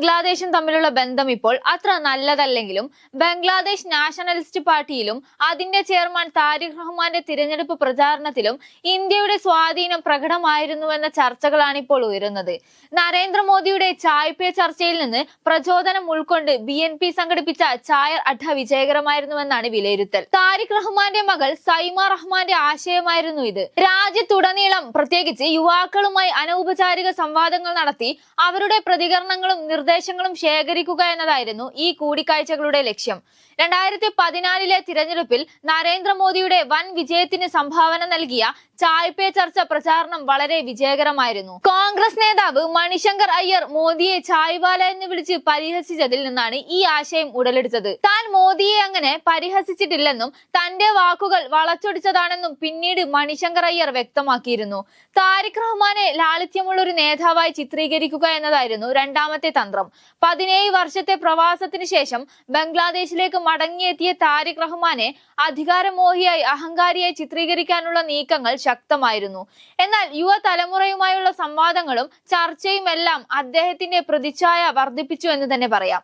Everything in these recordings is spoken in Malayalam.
ബംഗ്ലാദേശും തമ്മിലുള്ള ബന്ധം ഇപ്പോൾ അത്ര നല്ലതല്ലെങ്കിലും ബംഗ്ലാദേശ് നാഷണലിസ്റ്റ് പാർട്ടിയിലും അതിന്റെ ചെയർമാൻ താരിഖ് റഹ്മാന്റെ തിരഞ്ഞെടുപ്പ് പ്രചാരണത്തിലും ഇന്ത്യയുടെ സ്വാധീനം പ്രകടമായിരുന്നുവെന്ന ചർച്ചകളാണ് ഇപ്പോൾ ഉയരുന്നത്. നരേന്ദ്രമോദിയുടെ ചായ് ചർച്ചയിൽ നിന്ന് പ്രചോദനം ഉൾക്കൊണ്ട് ബി എൻ പി സംഘടിപ്പിച്ച ചായർ അഡ വിജയകരമായിരുന്നുവെന്നാണ് വിലയിരുത്തൽ. താരിഖ് റഹ്മാന്റെ മകൾ സൈമ റഹ്മാന്റെ ആശയമായിരുന്നു ഇത്. രാജ്യത്തുടനീളം പ്രത്യേകിച്ച് യുവാക്കളുമായി അനൗപചാരിക സംവാദങ്ങൾ നടത്തി അവരുടെ പ്രതികരണങ്ങളും നിർദ്ദേശങ്ങളും ശേഖരിക്കുക എന്നതായിരുന്നു ഈ കൂടിക്കാഴ്ചകളുടെ ലക്ഷ്യം. രണ്ടായിരത്തി പതിനാലിലെ തിരഞ്ഞെടുപ്പിൽ നരേന്ദ്രമോദിയുടെ വൻ വിജയത്തിന് സംഭാവന നൽകിയ ചായ് പേ ചർച്ച പ്രചാരണം വളരെ വിജയകരമായിരുന്നു. കോൺഗ്രസ് നേതാവ് മണിശങ്കർ അയ്യർ മോദിയെ ചായ്വാല എന്ന് വിളിച്ച് പരിഹസിച്ചതിൽ നിന്നാണ് ഈ ആശയം ഉടലെടുത്തത്. താൻ മോദിയെ അങ്ങനെ പരിഹസിച്ചിട്ടില്ലെന്നും തന്റെ വാക്കുകൾ വളച്ചൊടിച്ചതാണെന്നും പിന്നീട് മണിശങ്കർ അയ്യർ വ്യക്തമാക്കിയിരുന്നു. താരിഖ് റഹ്മാനെ ലാളിത്യമുള്ള ഒരു നേതാവായി ചിത്രീകരിക്കുക എന്നതായിരുന്നു രണ്ടാമത്തെ തന്ത്രം. പതിനേഴ് വർഷത്തെ പ്രവാസത്തിന് ശേഷം ബംഗ്ലാദേശിലേക്ക് മടങ്ങിയെത്തിയ താരിഖ് റഹ്മാനെ അധികാരമോഹിയായി അഹങ്കാരിയായി ചിത്രീകരിക്കാനുള്ള നീക്കങ്ങൾ ശക്തമായിരുന്നു. എന്നാൽ യുവതലമുറയുമായുള്ള സംവാദങ്ങളും ചർച്ചയും എല്ലാം അദ്ദേഹത്തിന്റെ പ്രതിച്ഛായ വർദ്ധിപ്പിച്ചു എന്ന് തന്നെ പറയാം.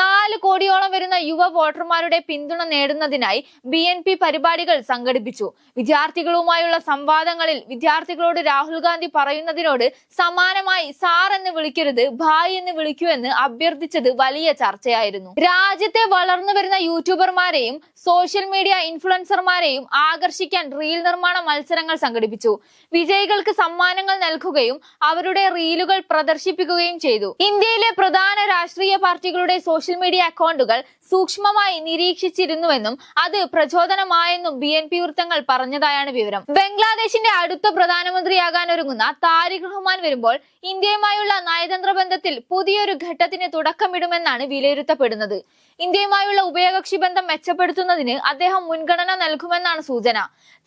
നാല് കോടിയോളം വരുന്ന യുവ വോട്ടർമാരുടെ പിന്തുണ നേടുന്നതിനായി ബി എൻ പി പരിപാടികൾ സംഘടിപ്പിച്ചു. വിദ്യാർത്ഥികളുമായുള്ള സംവാദങ്ങളിൽ വിദ്യാർത്ഥികളോട് രാഹുൽ ഗാന്ധി പറയുന്നതിനോട് സമാനമായി സാർ എന്ന് വിളിക്കരുത് ഭായ് എന്ന് വിളിക്കൂ എന്ന് അഭ്യർത്ഥിച്ചത് വലിയ ചർച്ചയായിരുന്നു. രാജ്യത്തെ വളർന്നു വരുന്ന യൂട്യൂബർമാരെയും സോഷ്യൽ മീഡിയ ഇൻഫ്ലുവൻസർമാരെയും ആകർഷിക്കാൻ റീൽ നിർമ്മാണ മത്സരങ്ങൾ സംഘടിപ്പിച്ചു. വിജയികൾക്ക് സമ്മാനങ്ങൾ നൽകുകയും അവരുടെ റീലുകൾ പ്രദർശിപ്പിക്കുകയും ചെയ്തു. ഇന്ത്യയിലെ പ്രധാന രാഷ്ട്രീയ പാർട്ടികളുടെ സോഷ്യൽ മീഡിയ അക്കൗണ്ടുകൾ സൂക്ഷ്മമായി നിരീക്ഷിച്ചിരുന്നുവെന്നും അത് പ്രചോദനമായെന്നും ബി എൻ പി വൃത്തങ്ങൾ പറഞ്ഞതായാണ് വിവരം. ബംഗ്ലാദേശിന്റെ അടുത്ത പ്രധാനമന്ത്രിയാകാൻ ഒരുങ്ങുന്ന താരിഖ് റഹ്മാൻ വരുമ്പോൾ ഇന്ത്യയുമായുള്ള നയതന്ത്ര ബന്ധത്തിൽ പുതിയൊരു ഘട്ടത്തിന് തുടക്കമിടുമെന്നാണ് വിലയിരുത്തപ്പെടുന്നത്. ഇന്ത്യയുമായുള്ള ഉഭയകക്ഷി ബന്ധം മെച്ചപ്പെടുത്തുന്നതിന് അദ്ദേഹം മുൻഗണന നൽകുമെന്നാണ് സൂചന.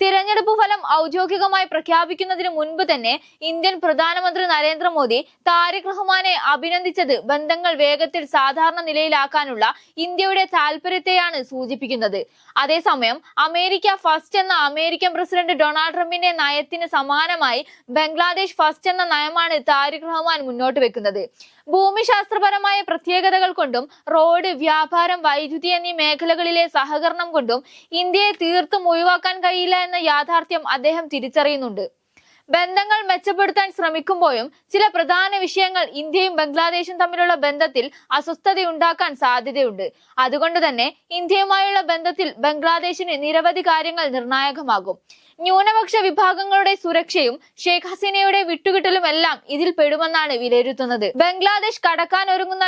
തിരഞ്ഞെടുപ്പ് ഫലം ഔദ്യോഗികമായി പ്രഖ്യാപിക്കുന്നതിന് മുൻപ് തന്നെ ഇന്ത്യൻ പ്രധാനമന്ത്രി നരേന്ദ്രമോദി താരിഖ് റഹ്മാനെ അഭിനന്ദിച്ചത് ബന്ധങ്ങൾ വേഗത്തിൽ സാധാരണ നിലയിലാക്കാനുള്ള ഇന്ത്യയുടെ താൽപര്യത്തെയാണ് സൂചിപ്പിക്കുന്നത്. അതേസമയം അമേരിക്ക ഫസ്റ്റ് എന്ന അമേരിക്കൻ പ്രസിഡന്റ് ഡൊണാൾഡ് ട്രംപിന്റെ നയത്തിന് സമാനമായി ബംഗ്ലാദേശ് ഫസ്റ്റ് എന്ന നയമാണ് താരിഖ് റഹ്മാൻ മുന്നോട്ട് വെക്കുന്നത്. ഭൂമിശാസ്ത്രപരമായ പ്രത്യേകതകൾ കൊണ്ടും റോഡ് വ്യാപാരം വൈദ്യുതി എന്നീ മേഖലകളിലെ സഹകരണം കൊണ്ടും ഇന്ത്യയെ തീർത്തും ഒഴിവാക്കാൻ കഴിയില്ല എന്ന യാഥാർത്ഥ്യം അദ്ദേഹം തിരിച്ചറിയുന്നുണ്ട്. ബന്ധങ്ങൾ മെച്ചപ്പെടുത്താൻ ശ്രമിക്കുമ്പോഴും ചില പ്രധാന വിഷയങ്ങൾ ഇന്ത്യയും ബംഗ്ലാദേശും തമ്മിലുള്ള ബന്ധത്തിൽ അസ്വസ്ഥതയുണ്ടാക്കാൻ സാധ്യതയുണ്ട്. അതുകൊണ്ട് തന്നെ ഇന്ത്യയുമായുള്ള ബന്ധത്തിൽ ബംഗ്ലാദേശിന് നിരവധി കാര്യങ്ങൾ നിർണായകമാകും. ന്യൂനപക്ഷ വിഭാഗങ്ങളുടെ സുരക്ഷയും ഷെയ്ഖ് ഹസീനയുടെ വിട്ടുകിട്ടലും എല്ലാം ഇതിൽ പെടുമെന്നാണ് വിലയിരുത്തുന്നത്. ബംഗ്ലാദേശ് കടക്കാൻ ഒരുങ്ങുന്ന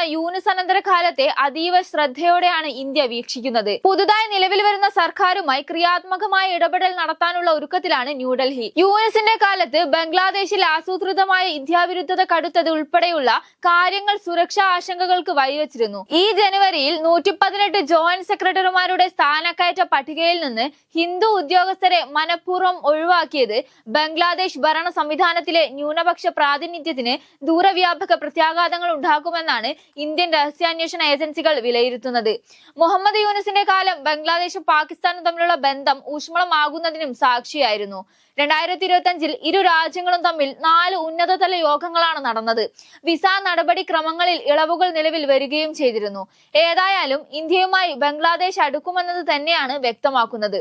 അനന്തര കാലത്തെ അതീവ ശ്രദ്ധയോടെയാണ് ഇന്ത്യ വീക്ഷിക്കുന്നത്. പുതുതായി നിലവിൽ വരുന്ന സർക്കാരുമായി ക്രിയാത്മകമായ ഇടപെടൽ നടത്താനുള്ള ഒരുക്കത്തിലാണ് ന്യൂഡൽഹി. യുഎസിന്റെ കാലത്ത് ബംഗ്ലാദേശിൽ ആസൂത്രിതമായ ഇന്ത്യാവിരുദ്ധത കടുത്തത് ഉൾപ്പെടെയുള്ള കാര്യങ്ങൾ സുരക്ഷാ ആശങ്കകൾക്ക് വഴിവെച്ചിരുന്നു. ഈ ജനുവരിയിൽ നൂറ്റി പതിനെട്ട് ജോയിന്റ് സെക്രട്ടറിമാരുടെ സ്ഥാനക്കയറ്റ പട്ടികയിൽ നിന്ന് ഹിന്ദു ഉദ്യോഗസ്ഥരെ മനഃപൂർവം ഒഴിവാക്കിയത് ബംഗ്ലാദേശ് ഭരണ സംവിധാനത്തിലെ ന്യൂനപക്ഷ പ്രാതിനിധ്യത്തിന് ദൂരവ്യാപക പ്രത്യാഘാതങ്ങൾ ഉണ്ടാക്കുമെന്നാണ് ഇന്ത്യൻ രഹസ്യാന്വേഷണ ഏജൻസികൾ വിലയിരുത്തുന്നത്. മുഹമ്മദ് യൂനസിന്റെ കാലം ബംഗ്ലാദേശും പാകിസ്ഥാനും തമ്മിലുള്ള ബന്ധം ഊഷ്മളമാകുന്നതിനും സാക്ഷിയായിരുന്നു. രണ്ടായിരത്തി ഇരുപത്തി അഞ്ചിൽ ഇരു രാജ്യങ്ങളും തമ്മിൽ നാല് ഉന്നതതല യോഗങ്ങളാണ് നടന്നത്. വിസ നടപടിക്രമങ്ങളിൽ ഇളവുകൾ നിലവിൽ വരികയും ചെയ്തിരുന്നു. ഏതായാലും ഇന്ത്യയുമായി ബംഗ്ലാദേശ് അടുക്കുമെന്നത് തന്നെയാണ് വ്യക്തമാക്കുന്നത്.